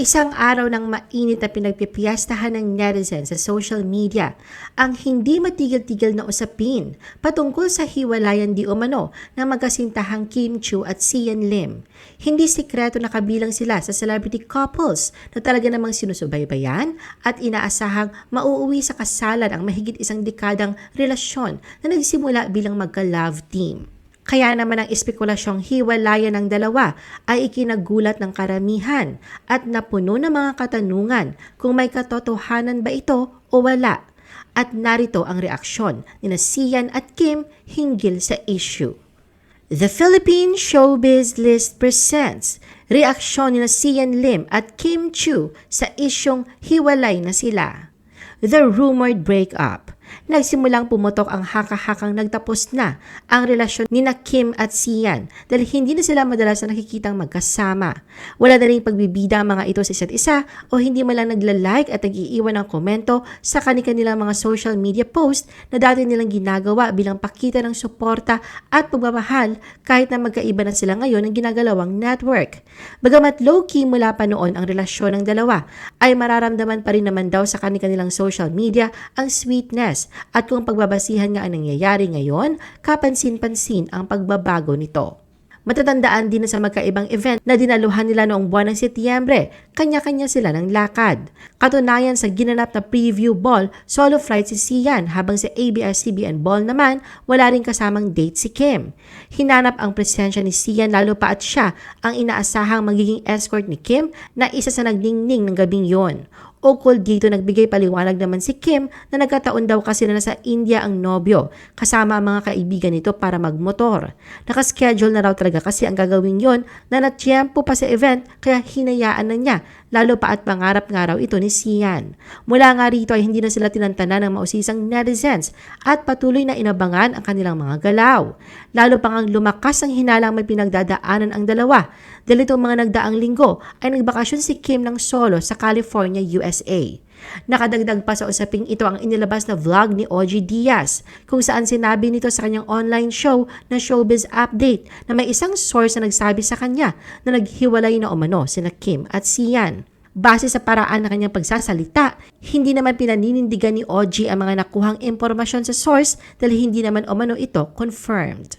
Isang araw ng mainit na pinagpipiyastahan ng netizens sa social media ang hindi matigil-tigil na usapin patungkol sa hiwalayan di umano ng magkasintahang Kim Chu at Sian Lim. Hindi sikreto na kabilang sila sa celebrity couples na talaga namang sinusubaybayan at inaasahang mauuwi sa kasalan ang mahigit isang dekadang relasyon na nagsimula bilang magka-love team. Kaya naman ang espekulasyong hiwalayan ng dalawa ay ikinagulat ng karamihan at napuno ng mga katanungan kung may katotohanan ba ito o wala. At narito ang reaksyon ni Sian at Kim hinggil sa issue. The Philippine Showbiz List presents reaksyon ni Sian Lim at Kim Chu sa isyong hiwalay na sila. The rumored breakup. Nagsimulang pumutok ang haka-hakang nagtapos na ang relasyon ni na Kim at Sian dahil hindi na sila madalas na nakikitang magkasama. Wala na rin pagbibida ang mga ito sa isa't isa o hindi man lang nagla-like at nag-iiwan ng komento sa kanilang mga social media post na dati nilang ginagawa bilang pakita ng suporta at pagmamahal kahit na magkaiba na sila ngayon ng ginagalawang network. Bagamat low-key mula pa noon ang relasyon ng dalawa, ay mararamdaman pa rin naman daw sa kanilang social media ang sweetness at kung pagbabasihan nga ang nangyayari ngayon, kapansin-pansin ang pagbabago nito. Matatandaan din sa magkaibang event na dinaluhan nila noong buwan ng Setyembre, kanya-kanya sila ng lakad. Katunayan sa ginanap na preview ball, solo flight si Sian habang sa ABS-CBN ball naman, wala rin kasamang date si Kim. Hinanap ang presensya ni Sian lalo pa at siya ang inaasahang magiging escort ni Kim na isa sa nagningning ng gabing yon. Ukol dito nagbigay paliwanag naman si Kim na nagkataon daw kasi na nasa India ang nobyo kasama ang mga kaibigan nito para magmotor. Nakaschedule na raw talaga kasi ang gagawin yon na natiyempo pa sa event kaya hinayaan na niya lalo pa at pangarap nga raw ito ni Sian. Mula nga rito ay hindi na sila tinantana ng mausisang netizens at patuloy na inabangan ang kanilang mga galaw. Lalo pang ang lumakas ang hinalang may pinagdadaanan ang dalawa dahil mga nagdaang linggo ay nagbakasyon si Kim ng solo sa California, USA. Nakadagdag pa sa usaping ito ang inilabas na vlog ni OG Diaz kung saan sinabi nito sa kanyang online show na Showbiz Update na may isang source na nagsabi sa kanya na naghiwalay na umano sina Kim at Sian. Base sa paraan ng kanyang pagsasalita, hindi naman pinaninindigan ni OG ang mga nakuhang impormasyon sa source dahil hindi naman umano ito confirmed.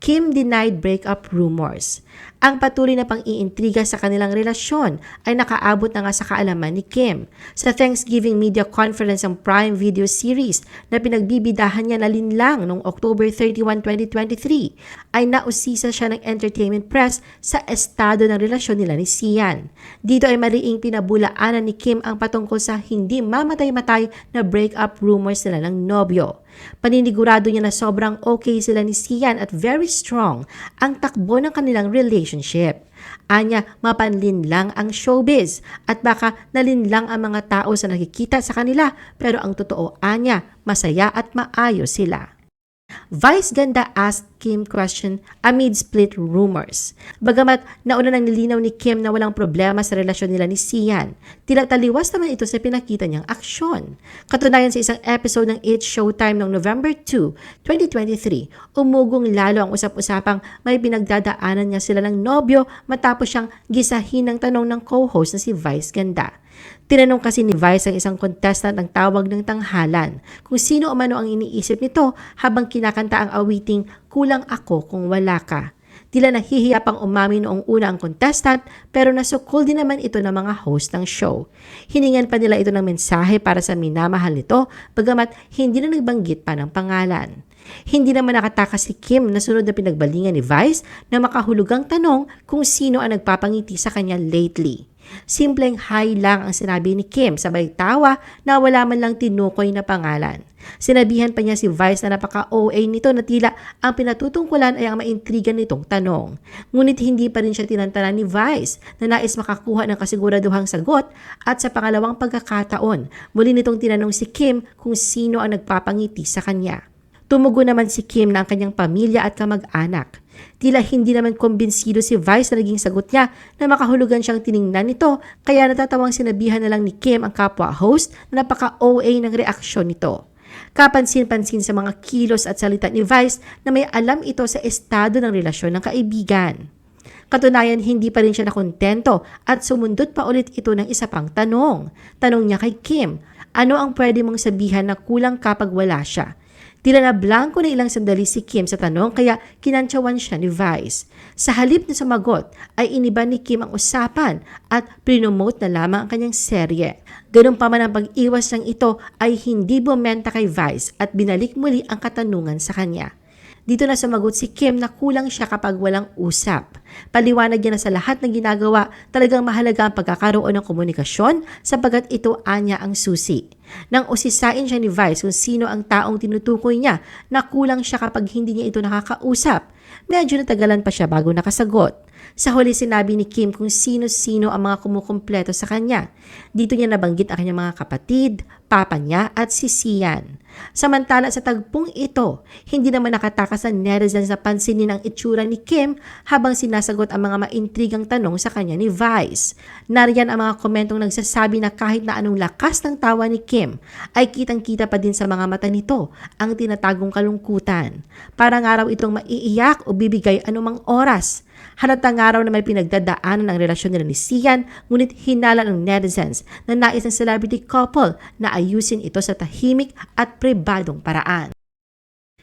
Kim denied breakup rumors. Ang patuloy na pang-iintriga sa kanilang relasyon ay nakaabot na nga sa kaalaman ni Kim. Sa Thanksgiving media conference ang Prime Video series na pinagbibidahan niya na linlang noong October 31, 2023 ay nausisa siya ng entertainment press sa estado ng relasyon nila ni Sian. Dito ay mariing pinabulaanan ni Kim ang patungkol sa hindi mamatay-matay na breakup rumors nila ng nobyo. Paninigurado niya na sobrang okay sila ni Sian at very strong ang takbo ng kanilang relationship. Anya, mapanlin lang ang showbiz at baka nalinlang ang mga tao sa nakikita sa kanila pero ang totoo, Anya, masaya at maayos sila. Vice Ganda asked Kim question amid split rumors. Bagamat nauna nang nilinaw ni Kim na walang problema sa relasyon nila ni Sian, tila taliwas naman ito sa pinakita niyang aksyon. Katunayan sa isang episode ng 8 Showtime noong November 2, 2023, umugong lalo ang usap-usapang may pinagdadaanan niya sila ng nobyo matapos siyang gisahin ng tanong ng co-host na si Vice Ganda. Tinanong kasi ni Vice ang isang contestant ang tawag ng tanghalan kung sino o mano ang iniisip nito habang kinakanta ang awiting Kulang Ako Kung Wala Ka. Tila nahihiya pang umami noong una ang contestant pero nasukol din naman ito ng mga host ng show. Hiningan pa nila ito ng mensahe para sa minamahal nito bagamat hindi na nagbanggit pa ng pangalan. Hindi naman nakatakas si Kim na sunod na pinagbalingan ni Vice na makahulugang tanong kung sino ang nagpapangiti sa kanya lately. Simpleng hi lang ang sinabi ni Kim sabay tawa na wala man lang tinukoy na pangalan. Sinabihan pa niya si Vice na napaka-OA nito na tila ang pinatutungkulan ay ang maintriga nitong tanong. Ngunit hindi pa rin siya tinantana ni Vice na nais makakuha ng kasiguraduhang sagot at sa pangalawang pagkakataon, muli nitong tinanong si Kim kung sino ang nagpapangiti sa kanya. Tumugo naman si Kim na ang kanyang pamilya at kamag-anak. Tila hindi naman kumbinsido si Vice na naging sagot niya na makahulugan siyang tiningnan nito kaya natatawang sinabihan na lang ni Kim ang kapwa host na napaka-OA ng reaksyon nito. Kapansin-pansin sa mga kilos at salita ni Vice na may alam ito sa estado ng relasyon ng kaibigan. Katunayan, hindi pa rin siya nakontento at sumundot pa ulit ito ng isa pang tanong. Tanong niya kay Kim, ano ang pwede mong sabihan na kulang kapag wala siya? Tila na blanco na ilang sandali si Kim sa tanong kaya kinantsawan siya ni Vice. Sa halip na sumagot ay iniba ni Kim ang usapan at prinomote na lamang ang kanyang serye. Ganun pa man ang pag-iwas ng ito ay hindi bumenta kay Vice at binalik muli ang katanungan sa kanya. Dito na sumagot si Kim na kulang siya kapag walang usap. Paliwanag niya na sa lahat ng ginagawa, talagang mahalaga ang pagkakaroon ng komunikasyon sapagat ito anya ang susi. Nang usisain siya ni Vice kung sino ang taong tinutukoy niya na kulang siya kapag hindi niya ito nakakausap, medyo natagalan pa siya bago nakasagot. Sa huli sinabi ni Kim kung sino-sino ang mga kumukumpleto sa kanya. Dito niya nabanggit ang kanyang mga kapatid, papa niya at si Sian. Samantala sa tagpong ito, hindi naman nakatakas ang netizens sa pansinin ang itsura ni Kim habang sinasagot ang mga maintrigang tanong sa kanya ni Vice. Nariyan ang mga komentong nagsasabi na kahit na anong lakas ng tawa ni Kim, ay kitang-kita pa din sa mga mata nito ang tinatagong kalungkutan. Parang araw itong maiiyak o bibigay anumang oras. Halatang araw na may pinagdadaanan ang relasyon nila ni Sian, ngunit hinala ng netizens na nais ng celebrity couple na ayusin ito sa tahimik at pribadong paraan.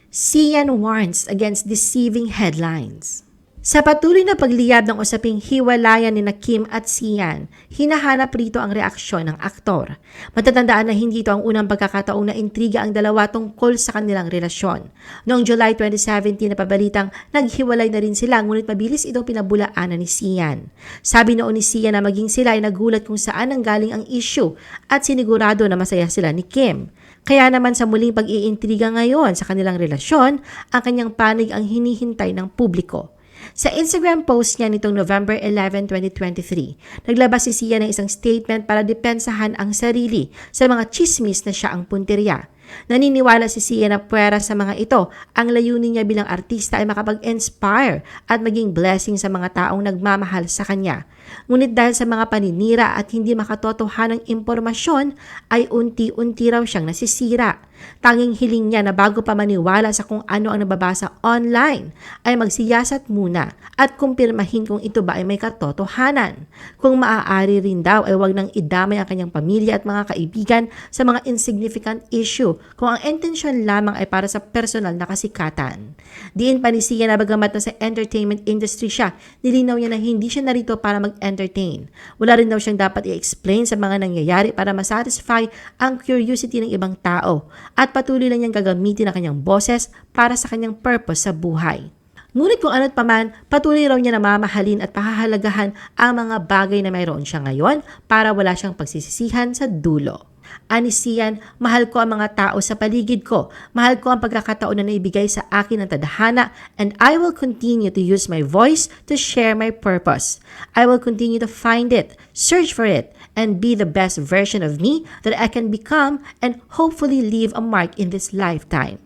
Sian warns against deceiving headlines. Sa patuloy na pagliyab ng usaping hiwalayan ni na Kim at Sian, hinahanap rito ang reaksyon ng aktor. Matatandaan na hindi ito ang unang pagkakataong na intriga ang dalawa tungkol sa kanilang relasyon. Noong July 2017 na pabalitang naghiwalay na rin sila ngunit mabilis itong pinabulaanan ni Sian. Sabi noon ni Sian na maging sila ay nagulat kung saan ang galing ang issue at sinigurado na masaya sila ni Kim. Kaya naman sa muling pag-iintriga ngayon sa kanilang relasyon, ang kanyang panig ang hinihintay ng publiko. Sa Instagram post niya nitong November 11, 2023, naglabas si Sia ng isang statement para depensahan ang sarili sa mga chismis na siya ang punteriya. Naniniwala si Sia na puwera sa mga ito, ang layunin niya bilang artista ay makapag-inspire at maging blessing sa mga taong nagmamahal sa kanya. Ngunit dahil sa mga paninira at hindi makatotohanang impormasyon, ay unti-unti raw siyang nasisira. Tanging hiling niya na bago pa maniwala sa kung ano ang nababasa online, ay magsiyasat muna at kumpirmahin kung ito ba ay may katotohanan. Kung maaari rin daw ay wag nang idamay ang kanyang pamilya at mga kaibigan sa mga insignificant issue kung ang intensyon lamang ay para sa personal na kasikatan. Diin pa ni Sia na bagamat na sa entertainment industry siya, nilinaw niya na hindi siya narito para mag-entertain. Wala rin daw siyang dapat i-explain sa mga nangyayari para masatisfy ang curiosity ng ibang tao at patuloy lang niyang gagamitin ang kanyang boses para sa kanyang purpose sa buhay. Ngunit kung ano't paman, patuloy raw niya na mamahalin at pahahalagahan ang mga bagay na mayroon siya ngayon para wala siyang pagsisisihan sa dulo. Anisiyan, mahal ko ang mga tao sa paligid ko. Mahal ko ang pagkakataon na naibigay sa akin ng tadhana and I will continue to use my voice to share my purpose. I will continue to find it, search for it, and be the best version of me that I can become and hopefully leave a mark in this lifetime.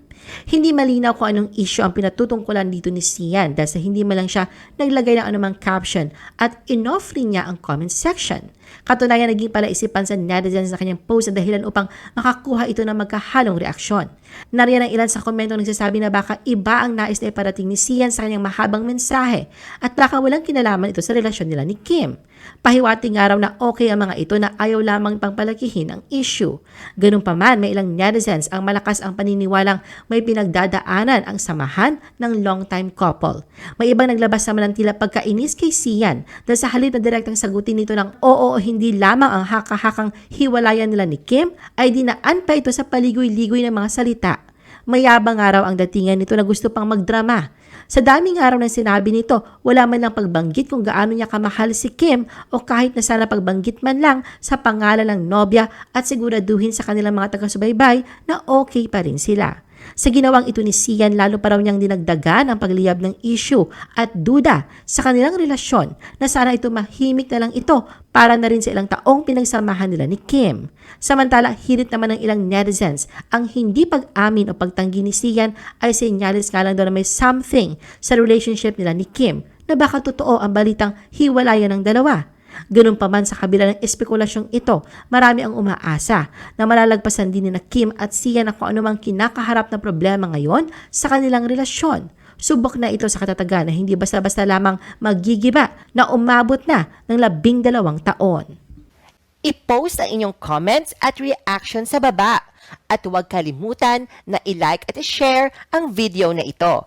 Hindi malinaw kung anong issue ang pinatutungkulan dito ni Sian dahil sa hindi man lang siya naglagay ng anumang caption at inoffre niya ang comment section. Katunayan naging pala isipan sa netizens sa kanyang post na dahilan upang makakuha ito ng magkahalong reaksyon. Nariyan ang ilan sa komento nagsasabi na baka iba ang nais na iparating ni Sian sa kanyang mahabang mensahe at baka walang kinalaman ito sa relasyon nila ni Kim. Pahiwating araw na okay ang mga ito na ayaw lamang pangpalakihin ang issue. Ganun pa man, may ilang netizens ang malakas ang paniniwalang may pinagdadaanan ang samahan ng long-time couple. May ibang naglabas naman ng tila pagkainis kay Sian dahil sa halip na direktang sagutin nito ng oo o hindi lamang ang haka-hakang hiwalayan nila ni Kim ay dinaan pa ito sa paligoy-ligoy ng mga salita. Mayabang araw ang datingan nito na gusto pang magdrama. Sa daming araw ng sinabi nito, wala man lang pagbanggit kung gaano niya kamahal si Kim o kahit na sana pagbanggit man lang sa pangalan ng nobya at siguraduhin sa kanilang mga taga-subaybay na okay pa rin sila. Sa ginawang ito ni Sian, lalo pa raw niyang dinagdagan ang pagliyab ng issue at duda sa kanilang relasyon na sana ito mahimik na lang ito para na rin sa ilang taong pinagsamahan nila ni Kim. Samantala, hirit naman ng ilang netizens ang hindi pag-amin o pagtanggi ni Sian ay senyalis nga lang daw na may something sa relationship nila ni Kim na baka totoo ang balitang hiwalayan ng dalawa. Ganun pa man sa kabila ng espekulasyong ito, marami ang umaasa na malalagpasan din ni na Kim at Sia na kung anumang kinakaharap na problema ngayon sa kanilang relasyon. Subok na ito sa katatagan na hindi basta-basta lamang magigiba na umabot na ng labing dalawang taon. I-post ang inyong comments at reaction sa baba. At huwag kalimutan na i-like at i-share ang video na ito.